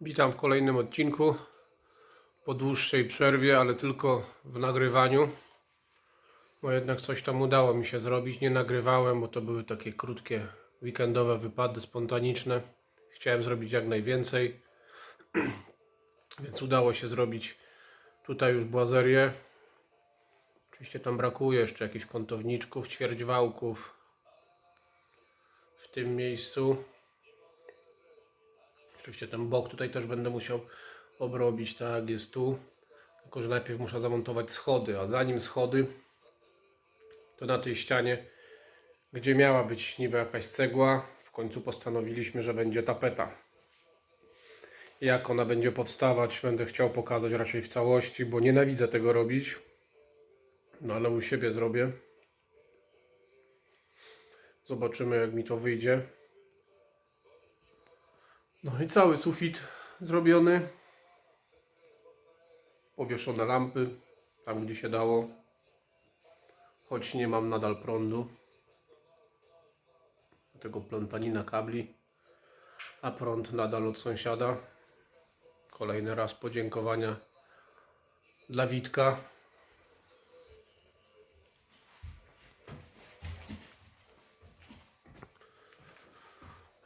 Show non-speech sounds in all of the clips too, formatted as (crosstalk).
Witam w kolejnym odcinku. Po dłuższej przerwie, ale tylko w nagrywaniu. Bo jednak coś tam udało mi się zrobić. Nie nagrywałem, bo to były takie krótkie weekendowe wypady spontaniczne. Chciałem zrobić jak najwięcej. (clears throat) Więc udało się zrobić tutaj już błazerię. Oczywiście tam brakuje jeszcze jakichś kątowniczków, ćwierćwałków w tym miejscu. Oczywiście ten bok tutaj też będę musiał obrobić, tak jest tu. Tylko, że najpierw muszę zamontować schody, a zanim schody, to na tej ścianie, gdzie miała być niby jakaś cegła, w końcu postanowiliśmy, że będzie tapeta. Jak ona będzie powstawać, będę chciał pokazać raczej w całości, bo nienawidzę tego robić. No ale u siebie zrobię. Zobaczymy, jak mi to wyjdzie. No i cały sufit zrobiony. Powieszone lampy, tam gdzie się dało. Choć nie mam nadal prądu. Do tego plątanina kabli. A prąd nadal od sąsiada. Kolejny raz podziękowania dla Witka.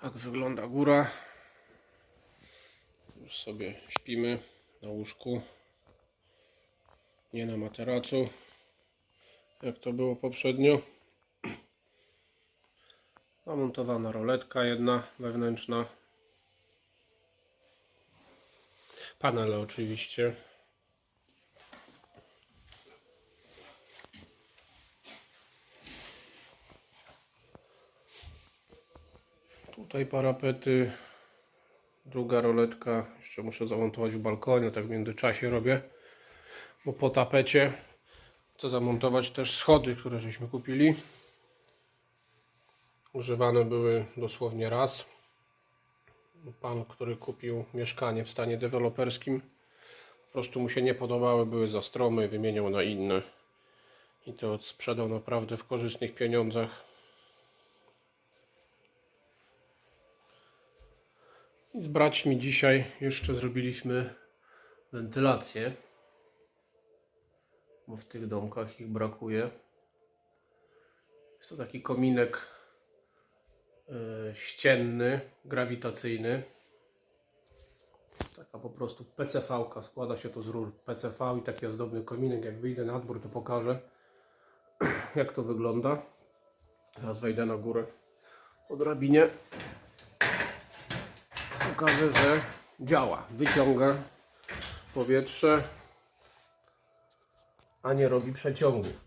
Tak wygląda góra. Już sobie śpimy na łóżku. Nie na materacu, jak to było poprzednio. Zamontowana roletka jedna wewnętrzna. Panele oczywiście. Tutaj parapety. Druga roletka. Jeszcze muszę zamontować w balkonie, tak w międzyczasie robię. Bo po tapecie chcę zamontować też schody, które żeśmy kupili. Używane były dosłownie raz. Pan, który kupił mieszkanie w stanie deweloperskim, po prostu mu się nie podobały, były za strome i wymieniał na inne. I to sprzedał naprawdę w korzystnych pieniądzach. I z braćmi dzisiaj jeszcze zrobiliśmy wentylację, bo w tych domkach ich brakuje. Jest to taki kominek e, ścienny, grawitacyjny. Taka po prostu PCV-ka, składa się to z rur PCV i taki ozdobny kominek. Jak wyjdę na dwór, to pokażę (clears throat) jak to wygląda. Teraz wejdę na górę po drabinie pokażę, że działa. Wyciąga powietrze, a nie robi przeciągów.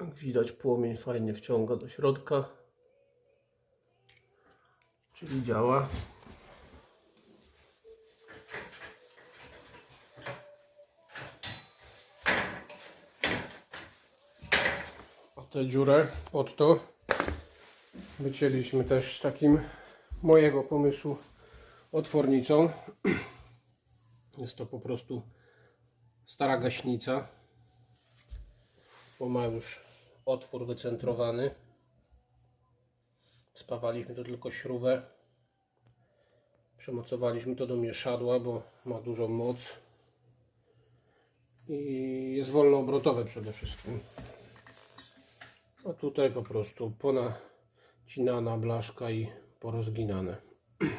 Jak widać, płomień fajnie wciąga do środka, czyli działa. Tę dziurę pod to wycięliśmy też takim mojego pomysłu otwornicą. Jest to po prostu stara gaśnica, bo ma już otwór wycentrowany. Spawaliśmy to tylko śrubę. Przemocowaliśmy to do mieszadła, bo ma dużą moc. I jest wolnoobrotowe przede wszystkim. A tutaj po prostu ponacinana blaszka i porozginane. (clears throat)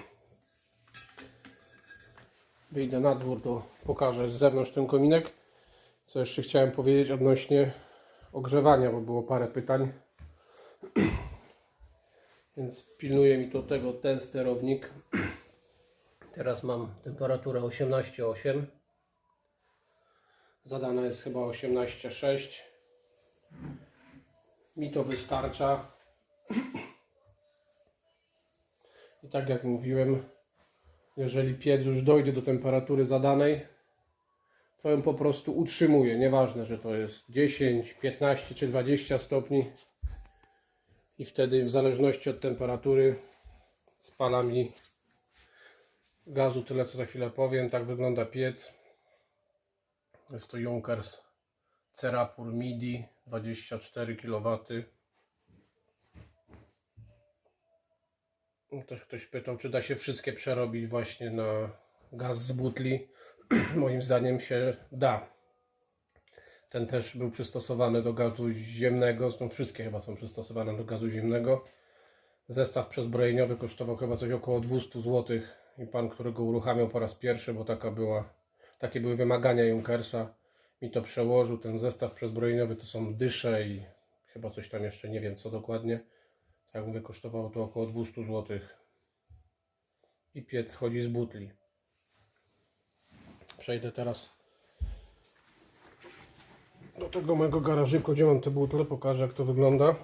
Wyjdę na dwór, to pokażę z zewnątrz ten kominek. Co jeszcze chciałem powiedzieć odnośnie ogrzewania, bo było parę pytań. (clears throat) Więc pilnuje mi to tego ten sterownik. (clears throat) Teraz mam temperaturę 18,8. Zadana jest chyba 18,6 mi to wystarcza. I tak jak mówiłem, jeżeli piec już dojdzie do temperatury zadanej, to ją po prostu utrzymuje. Nieważne, że to jest 10, 15 czy 20 stopni. I wtedy w zależności od temperatury spala mi gazu tyle co za chwilę powiem. Tak wygląda piec. Jest to Junkers Cerapur MIDI 24 kW. Też ktoś pytał, czy da się wszystkie przerobić właśnie na gaz z butli. (clears throat) Moim zdaniem się da. Ten też był przystosowany do gazu ziemnego, zresztą wszystkie chyba są przystosowane do gazu ziemnego. Zestaw przezbrojeniowy kosztował chyba coś około 200 zł i pan, który go uruchamiał po raz pierwszy, bo taka była, takie były wymagania Junkersa, mi to przełożył. Ten zestaw przezbrojeniowy to są dysze i chyba coś tam jeszcze, nie wiem co dokładnie. Jak mówię, kosztowało to około 200 zł. I piec chodzi z butli. Przejdę teraz do tego mojego garażyku, gdzie mam te butle. Pokażę jak to wygląda.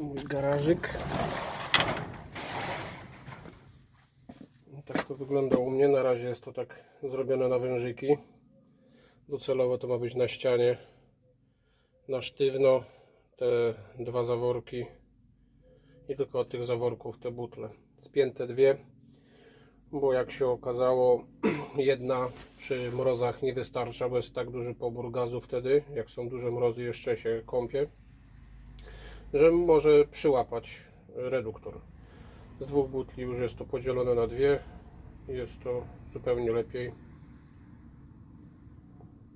Mój garażyk. No Tak to wygląda u mnie. Na razie jest to tak zrobione na wężyki. Docelowo to ma być na ścianie. Na sztywno te dwa zaworki i tylko od tych zaworków te butle. Spięte dwie, bo jak się okazało, (clears throat) jedna przy mrozach nie wystarcza, bo jest tak duży pobór gazu wtedy, jak są duże mrozy, jeszcze się kąpie, że może przyłapać reduktor. Z dwóch butli już jest to podzielone na dwie, jest to zupełnie lepiej.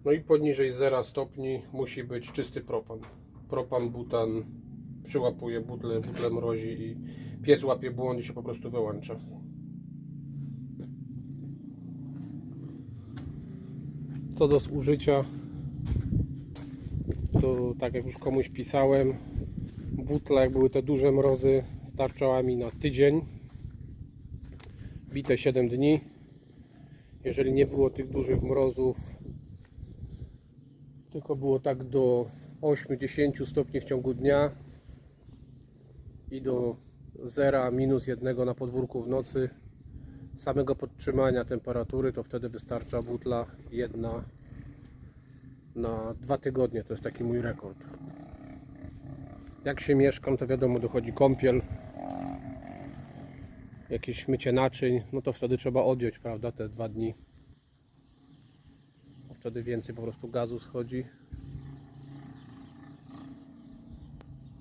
No i poniżej 0 stopni musi być czysty propan. Propan, butan przyłapuje butle, butle mrozi i piec łapie błąd i się po prostu wyłącza. Co do zużycia, to tak jak już komuś pisałem, butla jak były te duże mrozy starczała mi na tydzień, bite 7 dni. Jeżeli nie było tych dużych mrozów, tylko było tak do 8-10 stopni w ciągu dnia i do 0 minus 1 na podwórku w nocy samego podtrzymania temperatury to wtedy wystarcza butla jedna na dwa tygodnie. To jest taki mój rekord jak się mieszkam to wiadomo dochodzi kąpiel jakieś mycie naczyń no to wtedy trzeba odjąć prawda te dwa dni wtedy więcej po prostu gazu schodzi.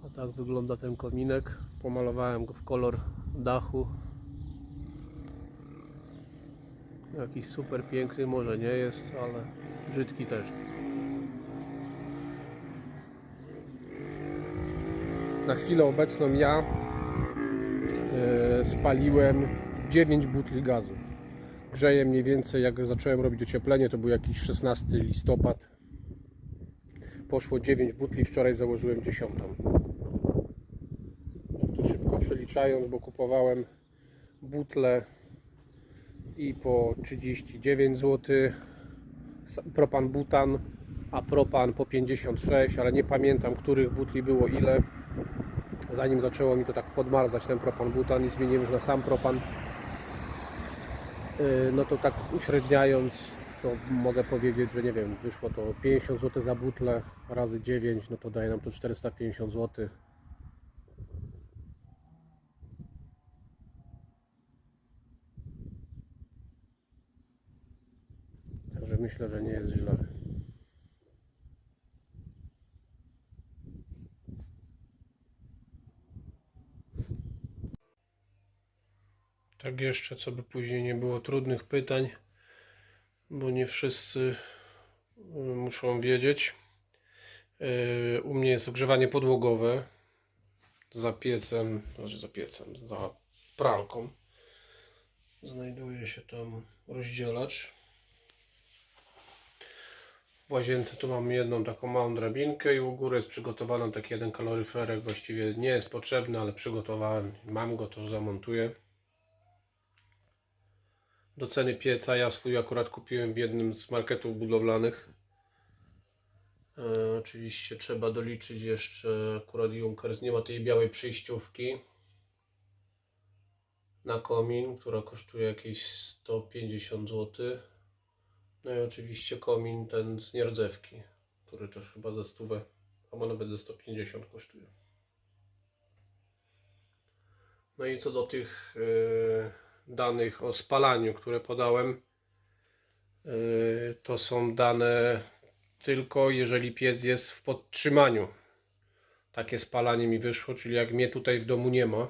A tak wygląda ten kominek. Pomalowałem go w kolor dachu. Jakiś super piękny może nie jest, ale brzydki też. Na chwilę obecną ja e, spaliłem 9 butli gazu. Grzeje mniej więcej jak zacząłem robić ocieplenie to był jakiś 16 listopad. Poszło 9 butli wczoraj założyłem 10 Jak tu szybko przeliczając bo kupowałem butle i po 39 zł propan butan a propan po 56 ale nie pamiętam których butli było ile zanim zaczęło mi to tak podmarzać ten propan butan i zmieniłem już na sam propan Yy, no to tak uśredniając, to mogę powiedzieć, że nie wiem, wyszło to 50 zł za butlę razy 9, no to daje nam to 450 zł. Także myślę, że nie jest źle. Tak jeszcze, co by później nie było trudnych pytań, bo nie wszyscy y, muszą wiedzieć. Y, U mnie jest ogrzewanie podłogowe za piecem, znaczy za piecem, za pralką. Znajduje się tam rozdzielacz. W łazience tu mam jedną taką małą drabinkę i u góry jest przygotowany taki jeden kaloryferek. Właściwie nie jest potrzebny, ale przygotowałem. Mam go, to zamontuję do ceny pieca. Ja swój akurat kupiłem w jednym z marketów budowlanych. E, oczywiście trzeba doliczyć jeszcze akurat Junkers. Nie ma tej białej przejściówki na komin, która kosztuje jakieś 150 zł. No i oczywiście komin ten z nierdzewki, który też chyba ze stówę, albo nawet ze 150 kosztuje. No i co do tych y, danych o spalaniu, które podałem, y, to są dane tylko jeżeli piec jest w podtrzymaniu. Takie spalanie mi wyszło, czyli jak mnie tutaj w domu nie ma,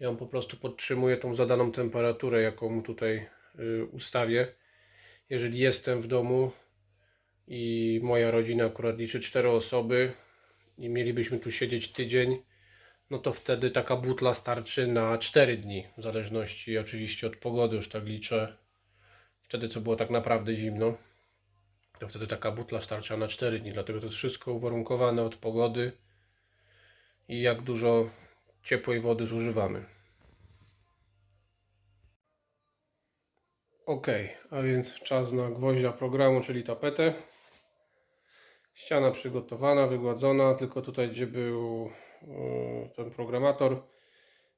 ja po prostu podtrzymuję tą zadaną temperaturę, jaką tutaj y, ustawię. Jeżeli jestem w domu i moja rodzina akurat liczy 4 osoby i mielibyśmy tu siedzieć tydzień, no to wtedy taka butla starczy na 4 dni, w zależności oczywiście od pogody, już tak liczę. Wtedy co było tak naprawdę zimno, to wtedy taka butla starcza na 4 dni, dlatego to jest wszystko uwarunkowane od pogody i jak dużo ciepłej wody zużywamy. Ok, a więc czas na gwoździa programu, czyli tapetę. Ściana przygotowana, wygładzona, tylko tutaj gdzie był ten programator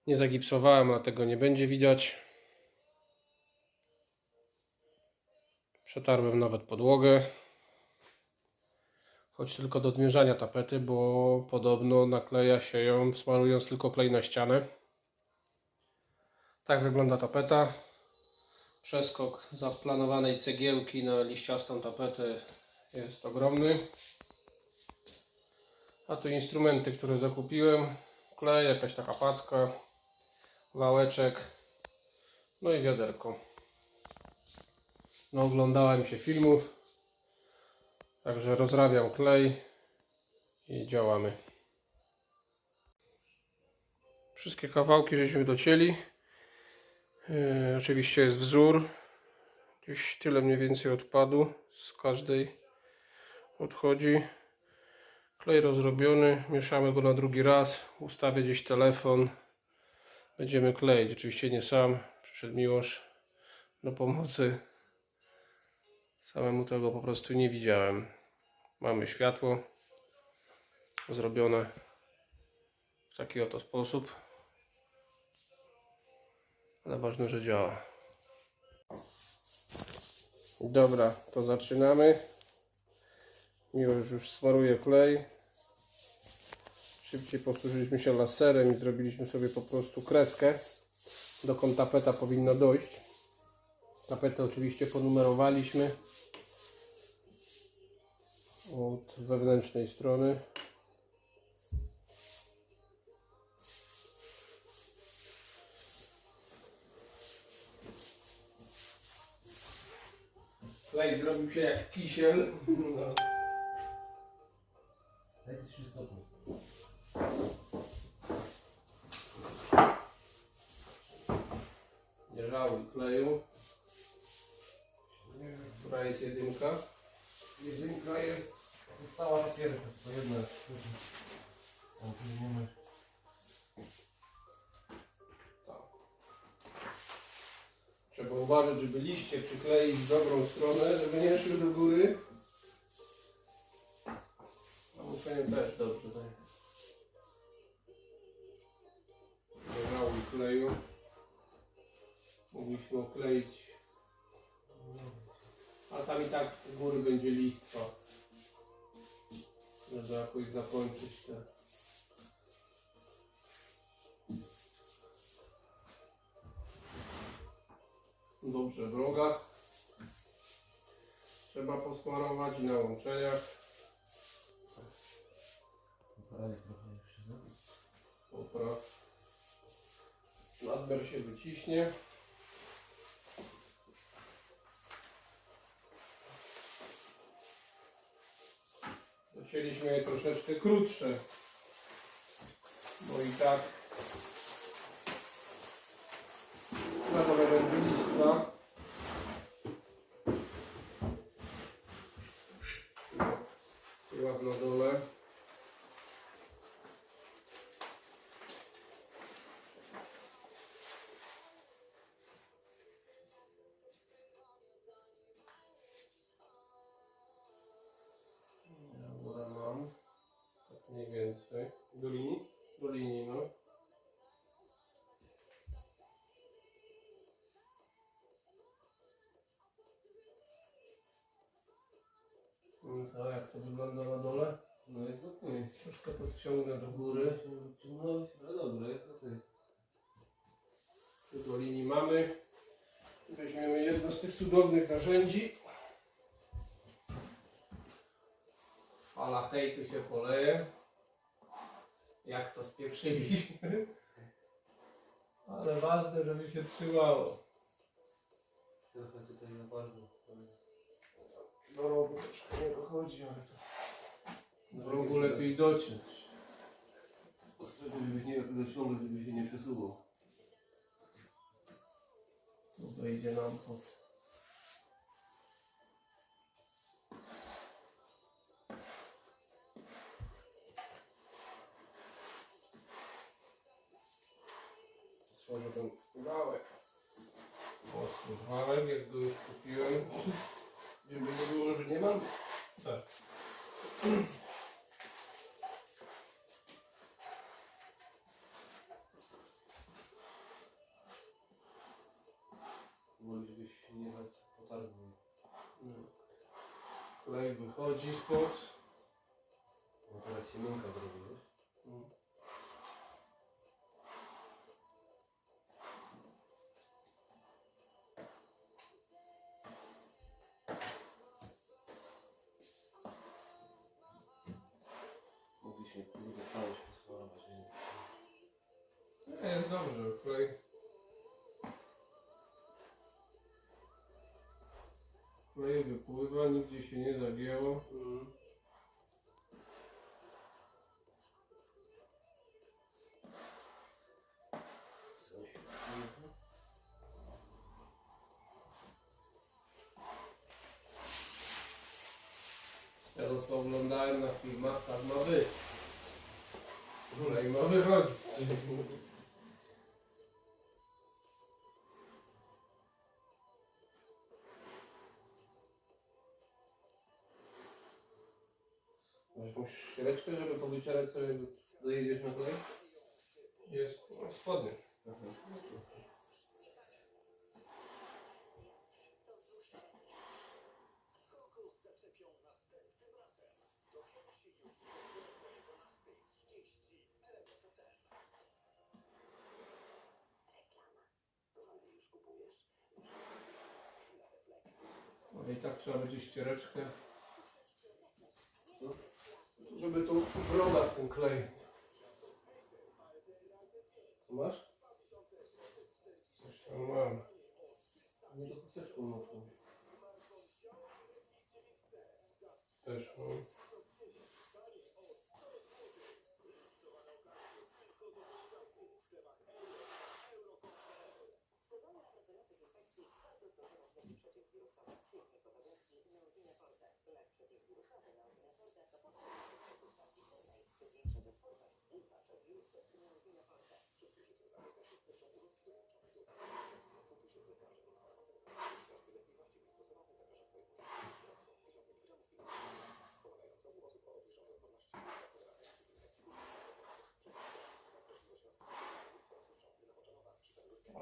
nie zagipsowałem, dlatego nie będzie widać. Przetarłem nawet podłogę. Choć tylko do odmierzania tapety, bo podobno nakleja się ją smarując tylko klej na ścianę. Tak wygląda tapeta. Przeskok zaplanowanej cegiełki na liściastą tapetę jest ogromny. A tu instrumenty, które zakupiłem. Klej, jakaś taka packa, wałeczek, no i wiaderko. No oglądałem się filmów, także rozrabiam klej i działamy. Wszystkie kawałki żeśmy docięli. Yy, oczywiście jest wzór. Gdzieś tyle mniej więcej odpadu z każdej odchodzi. Klej rozrobiony, mieszamy go na drugi raz. Ustawię gdzieś telefon. Będziemy kleić. Oczywiście nie sam. Przyszedł Miłosz do pomocy. Samemu tego po prostu nie widziałem. Mamy światło zrobione w taki oto sposób. Ale ważne, że działa. Dobra, to zaczynamy. Miłość już smaruje klej. Szybciej powtórzyliśmy się laserem i zrobiliśmy sobie po prostu kreskę. Dokąd tapeta powinna dojść. Tapetę oczywiście ponumerowaliśmy. Od wewnętrznej strony. Klej zrobił się jak kisiel. No. Daj ty się stopni. Nie żałuj kleju. Która jest jedynka? Jedynka jest, została na pierwsza, to jedna. O, tu nie ma. Tak. Trzeba uważać, żeby liście przykleić w dobrą stronę, żeby nie szły do góry. Muszenie też dobrze daje. Nie żałuj kleju. Mogliśmy okleić. A tam i tak u góry będzie listwa. Żeby jakoś zakończyć te. Dobrze w rogach. Trzeba posmarować na łączeniach. Poprawię trochę jeszcze, no. Popraw. Nadmiar się wyciśnie. Chcieliśmy je troszeczkę krótsze. Bo i tak końca, jak to wygląda na dole. No jest ok. Troszkę podciągnę do góry. No, no jest dobrze, jest ok. Tu do linii mamy. Weźmiemy jedno z tych cudownych narzędzi. Fala hejtu się poleje. Jak to spieprzyliśmy. Ale ważne, żeby się trzymało. Trochę tutaj napadło. Do rogu nie dochodzi, ale to do rogu lepiej dociąć. Ostrego, żebyś nie dociągał, żeby się nie przesuwał. Tu wejdzie nam pod... Otworzę ten wałek. Mocny wałek, jak go już kupiłem. Żeby nie było, że nie mam. Tak. Woli, żebyś nie potargnął. Klej wychodzi spod. No teraz się co oglądałem na filmach, tak ma być. Klej ma wychodzić. Masz jakąś ściereczkę, żeby powycierać sobie, jak zajedziesz na kolej? Jest spodnie. Aha. Tak trzeba będzie ściereczkę. Żeby tu brogać ten klej. Co masz? Coś tam mam. Nie do chusteczką mocno. Też mam.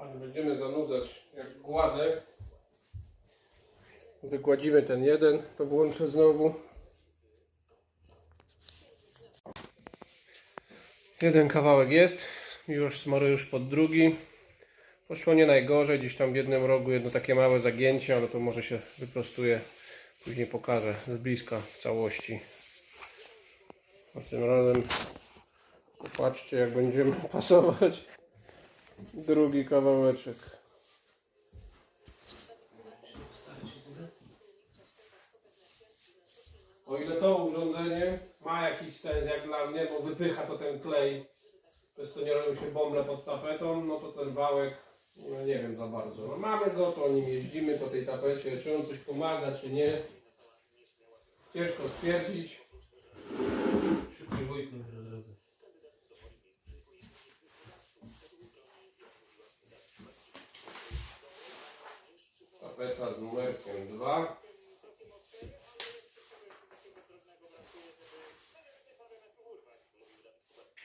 Ale będziemy zanudzać jak gładzę. Wygładzimy ten jeden, to włączę znowu. Jeden kawałek jest, już smaruję już pod drugi. Poszło nie najgorzej, gdzieś tam w jednym rogu jedno takie małe zagięcie, ale to może się wyprostuje. Później pokażę z bliska w całości. A tym razem popatrzcie jak będziemy (laughs) pasować drugi kawałeczek. O ile to urządzenie ma jakiś sens jak dla mnie, bo wypycha to ten klej, przez to nie robią się bąble pod tapetą, no to ten wałek, no nie wiem za bardzo. No mamy go, to nim jeździmy po tej tapecie, czy on coś pomaga, czy nie. Ciężko stwierdzić. Tapeta z numerkiem 2.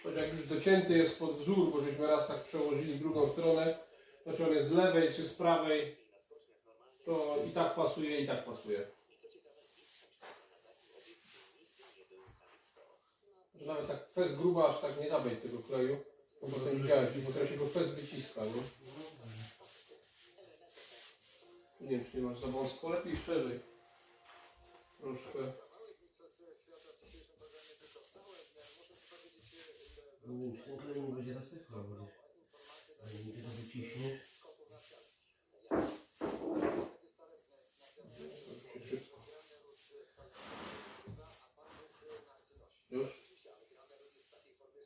Choć jak już docięty jest pod wzór, bo żeśmy raz tak przełożyli w drugą stronę, to czy on jest z lewej czy z prawej, to i tak pasuje, i tak pasuje. Że nawet tak fest gruba, aż tak nie da być tego kleju, bo potem widziałeś, bo teraz się go fest wyciska, nie? Nie nie masz za wąsko, lepiej szerzej. Troszkę. No czy ten klej nie będzie zasypał, bo. Ale nie tego wyciśnie. Się szybko. Już?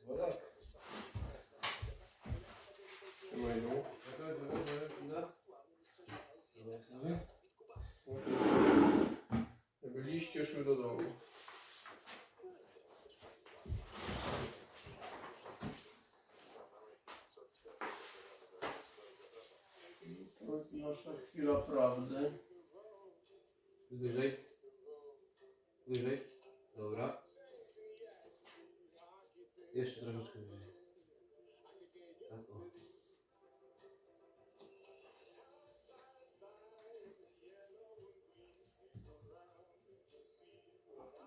No tak. Trzymaj dół. Czekaj, czekaj, czekaj, da. Zobacz sobie. Żeby liście szły do dołu. Nasza chwila prawdy. Wyżej. Wyżej. Dobra. Jeszcze troszeczkę wyżej. Tak o.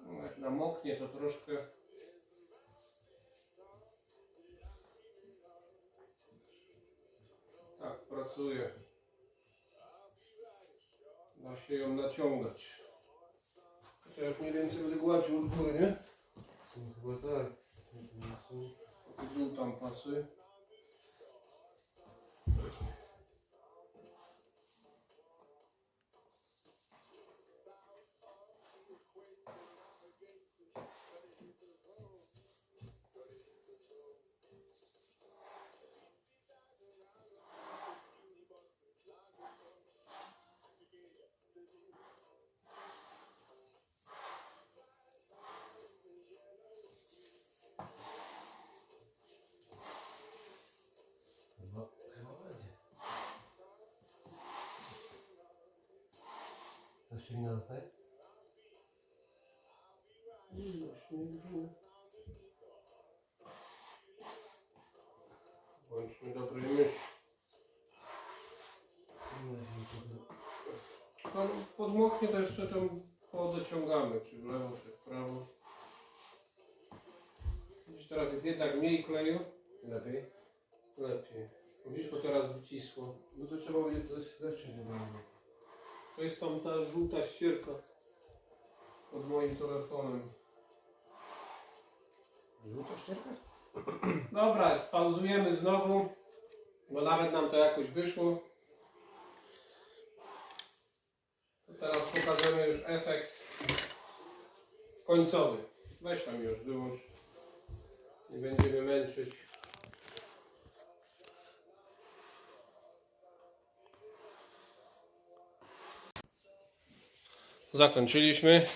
No, Jak namoknie to troszkę tak pracuje. Da się ją naciągać. Ja już mniej więcej będę gładził od góry, nie? Są chyba tak. Dół tam pasy. Się nie zostaje? Bądźmy dobrej myśli. No, podmoknie to jeszcze tam podociągamy, czy w lewo, czy w prawo. Widzisz, teraz jest jednak mniej kleju. Lepiej? Lepiej. Widzisz, bo teraz wycisło. No to trzeba będzie coś zacząć. To jest tam ta żółta ścierka pod moim telefonem. Żółta ścierka? Dobra, spauzujemy znowu, bo nawet nam to jakoś wyszło. To teraz pokażemy już efekt końcowy. Weź tam już, wyłącz. Nie będziemy męczyć. Zakończyliśmy.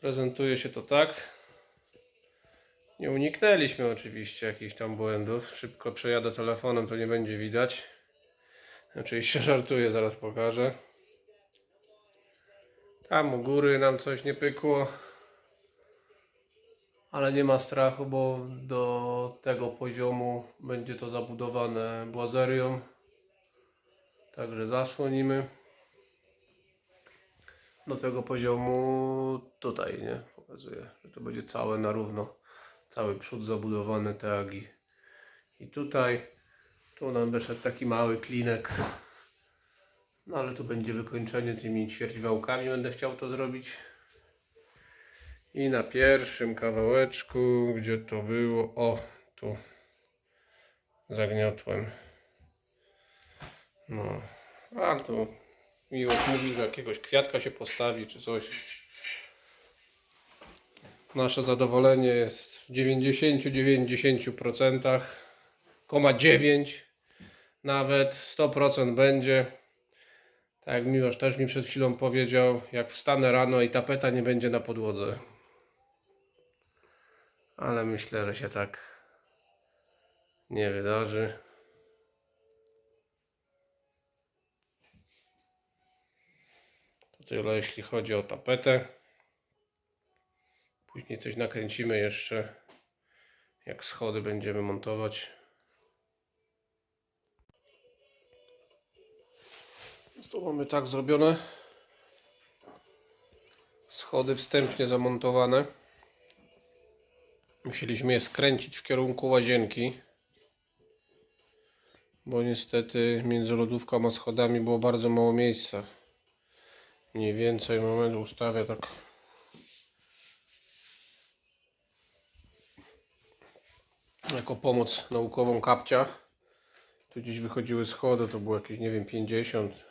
Prezentuje się to tak. Nie uniknęliśmy oczywiście jakichś tam błędów. Szybko przejadę telefonem, to nie będzie widać. Oczywiście żartuję, zaraz pokażę. Tam u góry nam coś nie pykło. Ale nie ma strachu, bo do tego poziomu będzie to zabudowane błazerią. Także zasłonimy. Do tego poziomu tutaj, nie? Pokazuję, że to będzie całe na równo. Cały przód zabudowany tak i, i tutaj. Tu nam wyszedł taki mały klinek. No ale tu będzie wykończenie tymi ćwierćwałkami. Będę chciał to zrobić. I na pierwszym kawałeczku gdzie to było o tu zagniotłem. No a tu miłość mówił, że jakiegoś kwiatka się postawi czy coś Nasze zadowolenie jest w 90-90%, koma 9 nawet 100% będzie. Tak jak Miłosz też mi przed chwilą powiedział, jak wstanę rano i tapeta nie będzie na podłodze. Ale myślę, że się tak nie wydarzy. Tyle jeśli chodzi o tapetę. Później coś nakręcimy jeszcze, jak schody będziemy montować. Tu mamy tak zrobione. Schody wstępnie zamontowane. Musieliśmy je skręcić w kierunku łazienki. bo niestety między lodówką a schodami było bardzo mało miejsca. Mniej więcej moment ustawię tak. Jako pomoc naukową kapcia. Tu gdzieś wychodziły schody, to było jakieś nie wiem 50,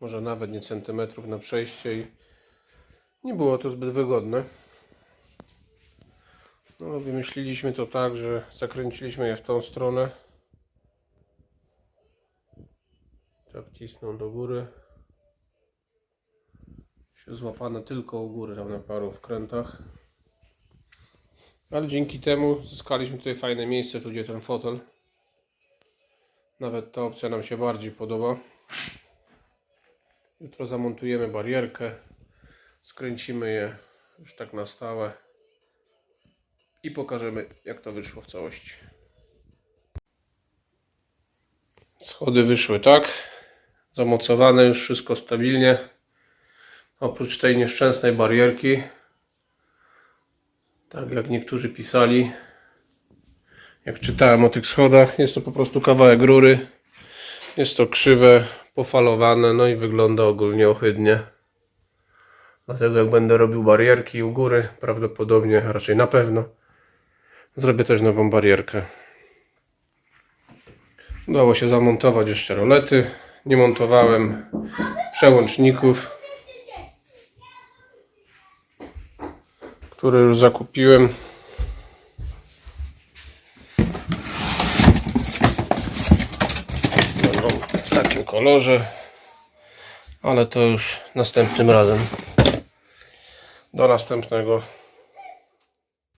może nawet nie centymetrów na przejście i nie było to zbyt wygodne. No, wymyśliliśmy to tak, że zakręciliśmy je w tą stronę. Tak cisną do góry. Się złapane tylko u góry, tam na paru wkrętach. Ale dzięki temu zyskaliśmy tutaj fajne miejsce, tu gdzie ten fotel. Nawet ta opcja nam się bardziej podoba. Jutro zamontujemy barierkę. Skręcimy je już tak na stałe i pokażemy jak to wyszło w całości. Schody wyszły tak, zamocowane już wszystko stabilnie. Oprócz tej nieszczęsnej barierki, tak jak niektórzy pisali, jak czytałem o tych schodach, jest to po prostu kawałek rury. Jest to krzywe, pofalowane, no i wygląda ogólnie ohydnie. Dlatego jak będę robił barierki u góry, prawdopodobnie, raczej na pewno, zrobię też nową barierkę. Udało się zamontować jeszcze rolety. Nie montowałem przełączników, które już zakupiłem. Będą w takim kolorze, ale to już następnym razem. Do następnego.